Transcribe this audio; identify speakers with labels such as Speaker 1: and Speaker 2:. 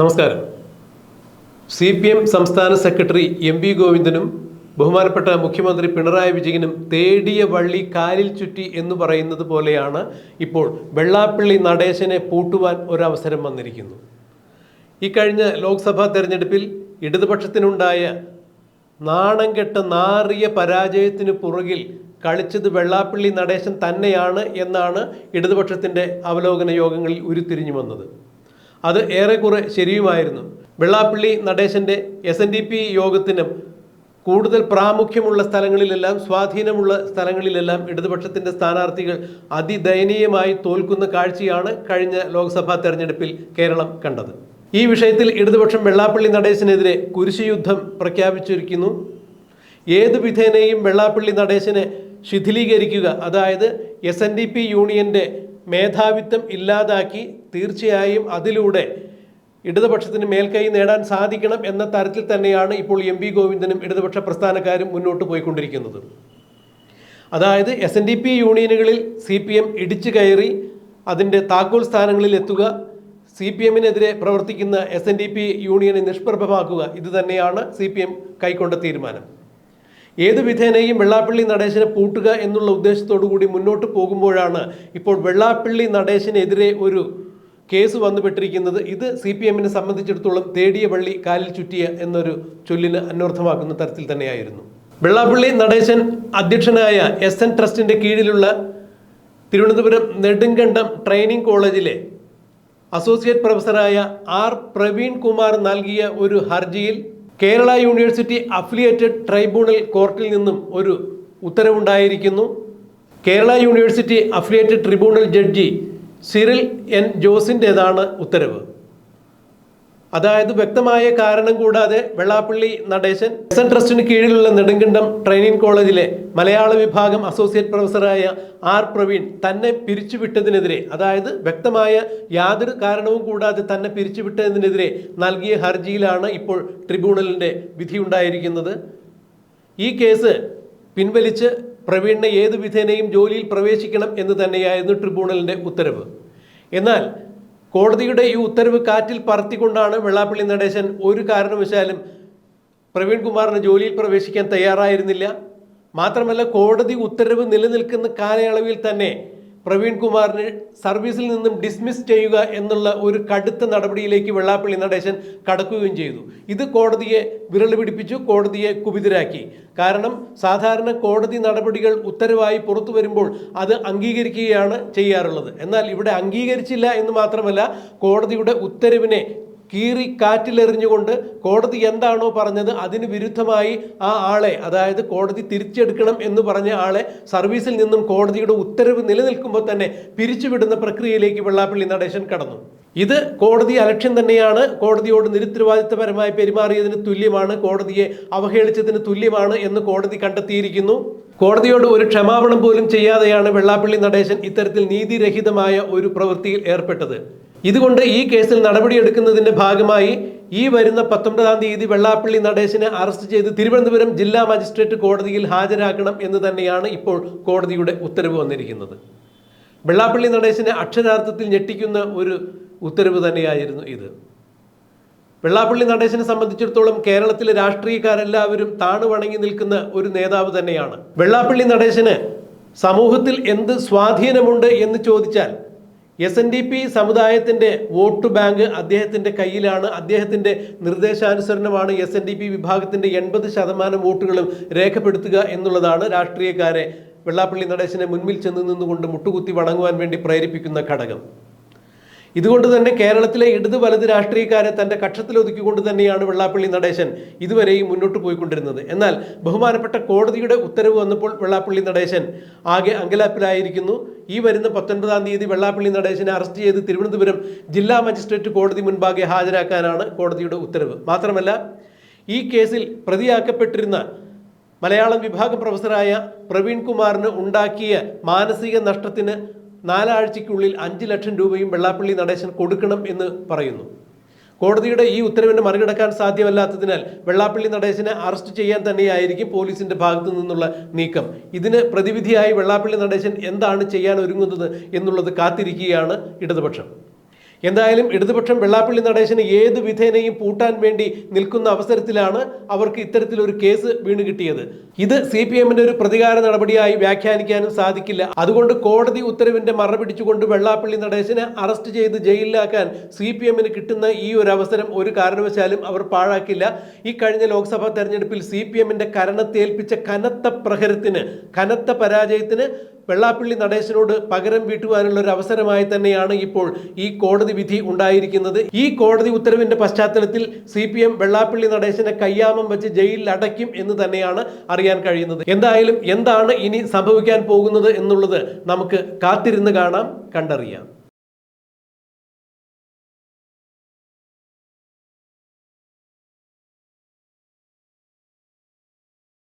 Speaker 1: നമസ്കാരം. C P M സംസ്ഥാന secretary M V ഗോവിന്ദനും ബഹുമാനപ്പെട്ട മുഖ്യമന്ത്രി പിണറായി വിജയനും തേടിയ വള്ളി കാലിൽ ചുറ്റി എന്ന് പറയുന്നത് പോലെയാണ് ഇപ്പോൾ വെള്ളാപ്പള്ളി നടേശനെ പൂട്ടുവാൻ ഒരവസരം വന്നിരിക്കുന്നു. ഈ കഴിഞ്ഞ ലോക്സഭാ തെരഞ്ഞെടുപ്പിൽ ഇടതുപക്ഷത്തിനുണ്ടായ നാണം കെട്ട നാറിയ പരാജയത്തിന് പുറകിൽ കളിച്ചത് വെള്ളാപ്പള്ളി നടേശൻ തന്നെയാണ് എന്നാണ് ഇടതുപക്ഷത്തിന്റെ അവലോകന യോഗങ്ങളിൽ ഉരുത്തിരിഞ്ഞു വന്നത്. അത് ഏറെക്കുറെ ശരിയുമായിരുന്നു. വെള്ളാപ്പള്ളി നടേശന്റെ എസ് എൻ ഡി പി യോഗത്തിനും കൂടുതൽ പ്രാമുഖ്യമുള്ള സ്ഥലങ്ങളിലെല്ലാം സ്വാധീനമുള്ള സ്ഥലങ്ങളിലെല്ലാം ഇടതുപക്ഷത്തിന്റെ സ്ഥാനാർത്ഥികൾ അതിദയനീയമായി തോൽക്കുന്ന കാഴ്ചയാണ് കഴിഞ്ഞ ലോക്സഭാ തെരഞ്ഞെടുപ്പിൽ കേരളം കണ്ടത്. ഈ വിഷയത്തിൽ ഇടതുപക്ഷം വെള്ളാപ്പള്ളി നടേശനെതിരെ കുരിശുയുദ്ധം പ്രഖ്യാപിച്ചിരിക്കുന്നു. ഏത് വിധേനയും വെള്ളാപ്പള്ളി നടേശനെ ശിഥിലീകരിക്കുക അതായത് എസ് എൻ ഡി പി യൂണിയന്റെ മേധാവിത്വം ഇല്ലാതാക്കി തീർച്ചയായും അതിലൂടെ ഇടതുപക്ഷത്തിന് മേൽക്കൈ നേടാൻ സാധിക്കണം എന്ന തരത്തിൽ തന്നെയാണ് ഇപ്പോൾ എം വി ഗോവിന്ദനും ഇടതുപക്ഷ പ്രസ്ഥാനക്കാരും മുന്നോട്ട് പോയിക്കൊണ്ടിരിക്കുന്നത്. അതായത് എസ് എൻ ഡി പി യൂണിയനുകളിൽ സി പി എം ഇടിച്ചു കയറി അതിന്റെ താക്കോൽ സ്ഥാനങ്ങളിൽ എത്തുക സി പി എമ്മിനെതിരെ പ്രവർത്തിക്കുന്ന എസ് എൻ ഡി പി യൂണിയനെ നിഷ്പ്രഭമാക്കുക ഇത് തന്നെയാണ് സി പി എം കൈക്കൊണ്ട തീരുമാനം. ഏത് വിധേനയും വെള്ളാപ്പള്ളി നടേശനെ പൂട്ടുക എന്നുള്ള ഉദ്ദേശത്തോടു കൂടി മുന്നോട്ട് പോകുമ്പോഴാണ് ഇപ്പോൾ വെള്ളാപ്പള്ളി നടേശനെതിരെ ഒരു കേസ് വന്നുപെട്ടിരിക്കുന്നത് ഇത് സി പി എമ്മിനെ സംബന്ധിച്ചിടത്തോളം തേടിയ വള്ളി കാലിൽ ചുറ്റിയ എന്നൊരു ചൊല്ലിന് അന്വർത്ഥമാക്കുന്ന തരത്തിൽ തന്നെയായിരുന്നു. വെള്ളാപ്പള്ളി നടേശൻ അധ്യക്ഷനായ എസ് എൻ ട്രസ്റ്റിന്റെ കീഴിലുള്ള തിരുവനന്തപുരം നെടുങ്കണ്ടം ട്രെയിനിങ് കോളേജിലെ അസോസിയേറ്റ് പ്രൊഫസറായ ആർ പ്രവീൺ കുമാർ നൽകിയ ഒരു ഹർജിയിൽ കേരള യൂണിവേഴ്സിറ്റി അഫിലിയേറ്റഡ് ട്രൈബ്യൂണൽ കോർട്ടിൽ നിന്നും ഒരു ഉത്തരവുണ്ടായിരിക്കുന്നു. Kerala university affiliated tribunal judge Cyril N ജോസിന്റേതാണ് ഉത്തരവ്. അതായത് വ്യക്തമായ കാരണം കൂടാതെ വെള്ളാപ്പള്ളി നടേശൻ എസ് എൻ ട്രസ്റ്റിന് കീഴിലുള്ള നെടുങ്കണ്ടം ട്രെയിനിങ് കോളേജിലെ മലയാള വിഭാഗം അസോസിയേറ്റ് പ്രൊഫസറായ ആർ പ്രവീൺ തന്നെ പിരിച്ചുവിട്ടതിനെതിരെ അതായത് വ്യക്തമായ യാതൊരു കാരണവും കൂടാതെ തന്നെ പിരിച്ചുവിട്ടതിനെതിരെ നൽകിയ ഹർജിയിലാണ് ഇപ്പോൾ ട്രിബ്യൂണലിന്റെ വിധിയുണ്ടായിരിക്കുന്നത് ഈ കേസ് പിൻവലിച്ച് പ്രവീണിനെ ഏതു വിധേനയും ജോലിയിൽ പ്രവേശിക്കണം എന്ന് തന്നെയായിരുന്നു ട്രിബ്യൂണലിന്റെ ഉത്തരവ്. എന്നാൽ കോടതിയുടെ ഈ ഉത്തരവ് കാറ്റിൽ പറത്തിക്കൊണ്ടാണ് വെള്ളാപ്പള്ളി നടേശൻ ഒരു കാരണവശാലും പ്രവീൺ കുമാറിന് ജോലിയിൽ പ്രവേശിക്കാൻ തയ്യാറായിരുന്നില്ല. മാത്രമല്ല കോടതി ഉത്തരവ് നിലനിൽക്കുന്ന കാലയളവിൽ തന്നെ പ്രവീൺ കുമാറിനെ സർവീസിൽ നിന്നും ഡിസ്മിസ് ചെയ്യുക എന്നുള്ള ഒരു കടുത്ത നടപടിയിലേക്ക് വെള്ളാപ്പള്ളി നടേശൻ കടക്കുകയും ചെയ്തു. ഇത് കോടതിയെ വിരൽ പിടിപ്പിച്ചു കോടതിയെ കുപിതരാക്കി. കാരണം സാധാരണ കോടതി നടപടികൾ ഉത്തരവായി പുറത്തു വരുമ്പോൾ അത് അംഗീകരിക്കുകയാണ് ചെയ്യാറുള്ളത്. എന്നാൽ ഇവിടെ അംഗീകരിച്ചില്ല എന്ന് മാത്രമല്ല കോടതിയുടെ ഉത്തരവിനെ കീറി കാറ്റിലെറിഞ്ഞുകൊണ്ട് കോടതി എന്താണോ പറഞ്ഞത് അതിന് വിരുദ്ധമായി ആ ആളെ അതായത് കോടതി തിരിച്ചെടുക്കണം എന്ന് പറഞ്ഞ ആളെ സർവീസിൽ നിന്നും കോടതിയുടെ ഉത്തരവ് നിലനിൽക്കുമ്പോൾ തന്നെ പിരിച്ചുവിടുന്ന പ്രക്രിയയിലേക്ക് വെള്ളാപ്പള്ളി നടേശൻ കടന്നു. ഇത് കോടതി അലക്ഷ്യം തന്നെയാണ്. കോടതിയോട് നിരുത്തരവാദിത്തപരമായി പെരുമാറിയതിന് തുല്യമാണ്. കോടതിയെ അവഹേളിച്ചതിന് തുല്യമാണ് എന്ന് കോടതി കണ്ടെത്തിയിരിക്കുന്നു. കോടതിയോട് ഒരു ക്ഷമാപണം പോലും ചെയ്യാതെയാണ് വെള്ളാപ്പള്ളി നടേശൻ ഇത്തരത്തിൽ നീതിരഹിതമായ ഒരു പ്രവൃത്തിയിൽ ഏർപ്പെട്ടത്. ഇതുകൊണ്ട് ഈ കേസിൽ നടപടിയെടുക്കുന്നതിന്റെ ഭാഗമായി ഈ വരുന്ന പത്തൊമ്പതാം തീയതി വെള്ളാപ്പള്ളി നടേശിനെ അറസ്റ്റ് ചെയ്ത് തിരുവനന്തപുരം ജില്ലാ മജിസ്ട്രേറ്റ് കോടതിയിൽ ഹാജരാക്കണം എന്ന് തന്നെയാണ് ഇപ്പോൾ കോടതിയുടെ ഉത്തരവ് വന്നിരിക്കുന്നത്. വെള്ളാപ്പള്ളി നടേശിനെ അക്ഷരാർത്ഥത്തിൽ ഞെട്ടിക്കുന്ന ഒരു ഉത്തരവ് തന്നെയായിരുന്നു ഇത്. വെള്ളാപ്പള്ളി നടേശനെ സംബന്ധിച്ചിടത്തോളം കേരളത്തിലെ രാഷ്ട്രീയക്കാരെല്ലാവരും താണു വണങ്ങി നിൽക്കുന്ന ഒരു നേതാവ് തന്നെയാണ്. വെള്ളാപ്പള്ളി നടേശന് സമൂഹത്തിൽ എന്ത് സ്വാധീനമുണ്ട് എന്ന് ചോദിച്ചാൽ എസ് എൻ ഡി പി സമുദായത്തിന്റെ വോട്ട് ബാങ്ക് അദ്ദേഹത്തിന്റെ കയ്യിലാണ്. അദ്ദേഹത്തിന്റെ നിർദ്ദേശാനുസരണമാണ് എസ് എൻ ഡി പി വിഭാഗത്തിന്റെ എൺപത് ശതമാനം വോട്ടുകളും രേഖപ്പെടുത്തുക എന്നുള്ളതാണ് രാഷ്ട്രീയക്കാരെ വെള്ളാപ്പള്ളി നടേശനെ മുൻപിൽ ചെന്ന് നിന്നുകൊണ്ട് മുട്ടുകുത്തി വണങ്ങുവാൻ വേണ്ടി പ്രേരിപ്പിക്കുന്ന ഘടകം. ഇതുകൊണ്ട് തന്നെ കേരളത്തിലെ ഇടത് വലത് രാഷ്ട്രീയക്കാരെ തന്റെ കക്ഷത്തിൽ ഒതുക്കിക്കൊണ്ട് തന്നെയാണ് വെള്ളാപ്പള്ളി നടേശൻ ഇതുവരെയും മുന്നോട്ട് പോയിക്കൊണ്ടിരുന്നത്. എന്നാൽ ബഹുമാനപ്പെട്ട കോടതിയുടെ ഉത്തരവ് വന്നപ്പോൾ വെള്ളാപ്പള്ളി നടേശൻ ആകെ അങ്കലാപ്പിലായിരിക്കുന്നു. ഈ വരുന്ന പത്തൊൻപതാം തീയതി വെള്ളാപ്പള്ളി നടേശനെ അറസ്റ്റ് ചെയ്ത് തിരുവനന്തപുരം ജില്ലാ മജിസ്ട്രേറ്റ് കോടതി മുൻപാകെ ഹാജരാക്കാനാണ് കോടതിയുടെ ഉത്തരവ്. മാത്രമല്ല ഈ കേസിൽ പ്രതിയാക്കപ്പെട്ടിരുന്ന മലയാളം വിഭാഗം പ്രൊഫസറായ പ്രവീൺ കുമാറിന് ഉണ്ടാക്കിയ മാനസിക നഷ്ടത്തിന് നാലാഴ്ചയ്ക്കുള്ളിൽ അഞ്ച് ലക്ഷം രൂപയും വെള്ളാപ്പള്ളി നടേശൻ കൊടുക്കണം എന്ന് പറയുന്നു. കോടതിയുടെ ഈ ഉത്തരവിനെ മറികടക്കാൻ സാധ്യമല്ലാത്തതിനാൽ വെള്ളാപ്പള്ളി നടേശനെ അറസ്റ്റ് ചെയ്യാൻ തന്നെയായിരിക്കും പോലീസിന്റെ ഭാഗത്തു നിന്നുള്ള നീക്കം. ഇതിന് പ്രതിവിധിയായി വെള്ളാപ്പള്ളി നടേശൻ എന്താണ് ചെയ്യാൻ ഒരുങ്ങുന്നത് എന്നുള്ളത് കാത്തിരിക്കുകയാണ് ഇടതുപക്ഷം. എന്തായാലും ഇടതുപക്ഷം വെള്ളാപ്പള്ളി നടേശന് ഏത് വിധേനയും പൂട്ടാൻ വേണ്ടി നിൽക്കുന്ന അവസരത്തിലാണ് അവർക്ക് ഇത്തരത്തിലൊരു കേസ് വീണ് കിട്ടിയത്. ഇത് സി പി എമ്മിന്റെ ഒരു പ്രതികാര നടപടിയായി വ്യാഖ്യാനിക്കാനും സാധിക്കില്ല. അതുകൊണ്ട് കോടതി ഉത്തരവിന്റെ മറ പിടിച്ചുകൊണ്ട് വെള്ളാപ്പള്ളി നടേശനെ അറസ്റ്റ് ചെയ്ത് ജയിലിലാക്കാൻ സി പി എമ്മിന് കിട്ടുന്ന ഈ ഒരു അവസരം ഒരു കാരണവശാലും അവർ പാഴാക്കില്ല. ഈ കഴിഞ്ഞ ലോക്സഭാ തെരഞ്ഞെടുപ്പിൽ സി പി എമ്മിന്റെ കരണത്തേൽപ്പിച്ച കനത്ത പ്രഹരത്തിന് കനത്ത പരാജയത്തിന് വെള്ളാപ്പള്ളി നടേശനോട് പകരം വീട്ടുവാനുള്ള ഒരു അവസരമായി തന്നെയാണ് ഇപ്പോൾ ഈ കോടതി വിധി ഉണ്ടായിരിക്കുന്നത്. ഈ കോടതി ഉത്തരവിന്റെ പശ്ചാത്തലത്തിൽ സി പി എം വെള്ളാപ്പള്ളി നടേശനെ കയ്യാമം വെച്ച് ജയിലിൽ അടയ്ക്കും എന്ന് തന്നെയാണ് അറിയാൻ കഴിയുന്നത്. എന്തായാലും എന്താണ് ഇനി സംഭവിക്കാൻ പോകുന്നത് എന്നുള്ളത് നമുക്ക് കാത്തിരുന്ന് കാണാം കണ്ടറിയാം.